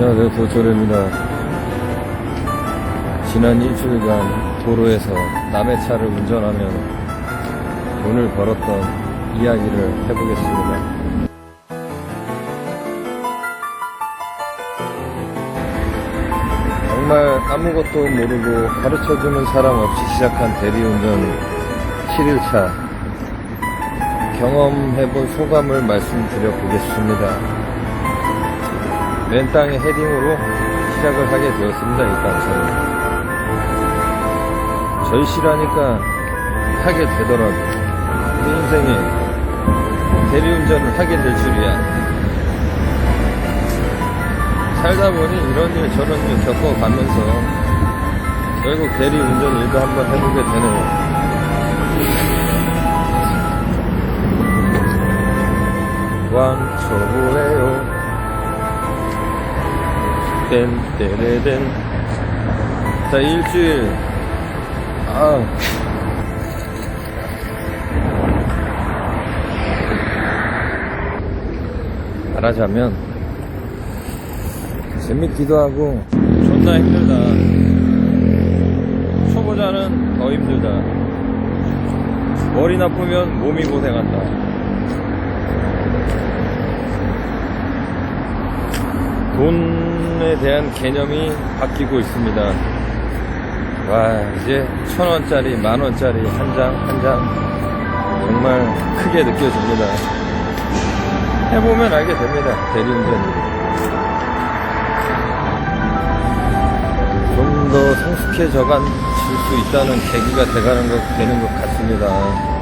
안녕하세요. 도철입니다. 지난 일주일간 도로에서 남의 차를 운전하며 돈을 벌었던 이야기를 해보겠습니다. 정말 아무것도 모르고 가르쳐주는 사람 없이 시작한 대리운전 7일차. 경험해본 소감을 말씀드려 보겠습니다 맨 땅에 헤딩으로 시작을 하게 되었습니다. 일단 저는 절실하니까 하게 되더라도 내 인생에 대리운전을 하게 될 줄이야. 살다 보니 이런 일 저런 일 겪어가면서 결국 대리운전 일도 한번 해보게 되네요. 왕초보 래요. 땐때레덴 자 일주일. 아 말하자면 재밌기도 하고 존나 힘들다. 초보자는 더 힘들다. 머리 나쁘면 몸이 고생한다. 돈 에 대한 개념이 바뀌고 있습니다. 와, 이제 천 원짜리, 만 원짜리 한 장, 한 장, 정말 크게 느껴집니다. 해보면 알게 됩니다. 대리운전. 좀 더 성숙해져간 질수 있다는 계기가 돼가는 것, 되는 것 같습니다.